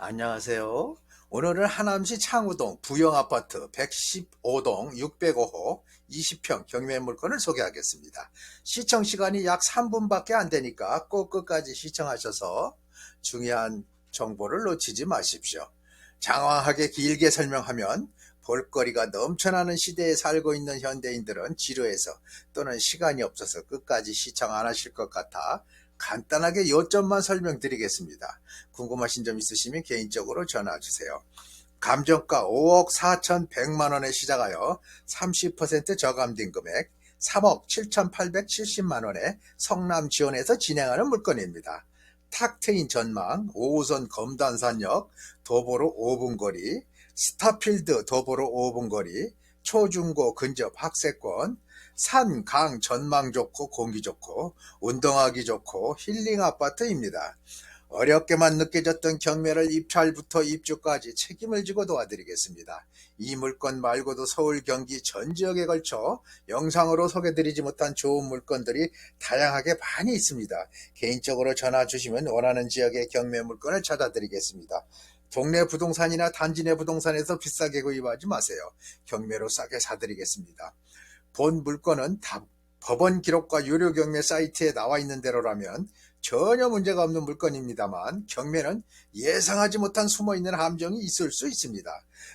안녕하세요. 오늘은 하남시 창우동 부영아파트 115동 605호 20평 경매 물건을 소개하겠습니다. 시청 시간이 약 3분밖에 안 되니까 꼭 끝까지 시청하셔서 중요한 정보를 놓치지 마십시오. 장황하게 길게 설명하면 볼거리가 넘쳐나는 시대에 살고 있는 현대인들은 지루해서 또는 시간이 없어서 끝까지 시청 안 하실 것 같아 간단하게 요점만 설명드리겠습니다. 궁금하신 점 있으시면 개인적으로 전화 주세요. 감정가 5억 4,100만 원에 시작하여 30% 저감된 금액 3억 7,870만 원에 성남 지원에서 진행하는 물건입니다. 탁 트인 전망, 5호선 검단산역, 도보로 5분 거리, 스타필드 도보로 5분 거리, 초중고 근접 학세권, 산, 강 전망 좋고 공기 좋고 운동하기 좋고 힐링 아파트입니다. 어렵게만 느껴졌던 경매를 입찰부터 입주까지 책임을 지고 도와드리겠습니다. 이 물건 말고도 서울 경기 전 지역에 걸쳐 영상으로 소개드리지 못한 좋은 물건들이 다양하게 많이 있습니다. 개인적으로 전화 주시면 원하는 지역의 경매 물건을 찾아드리겠습니다. 동네 부동산이나 단지 내 부동산에서 비싸게 구입하지 마세요. 경매로 싸게 사드리겠습니다. 본 물건은 다 법원 기록과 유료 경매 사이트에 나와 있는 대로라면 전혀 문제가 없는 물건입니다만 경매는 예상하지 못한 숨어있는 함정이 있을 수 있습니다.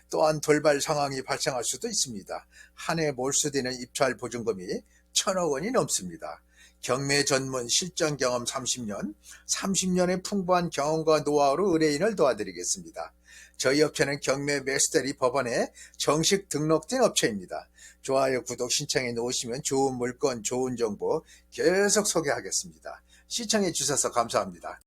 또한 돌발 상황이 발생할 수도 있습니다. 한 해 몰수되는 입찰 보증금이 천억 원이 넘습니다. 경매 전문 실전 경험 30년, 30년의 풍부한 경험과 노하우로 의뢰인을 도와드리겠습니다. 저희 업체는 경매 매수대리 법원에 정식 등록된 업체입니다. 좋아요, 구독 신청해 놓으시면 좋은 물건, 좋은 정보 계속 소개하겠습니다. 시청해 주셔서 감사합니다.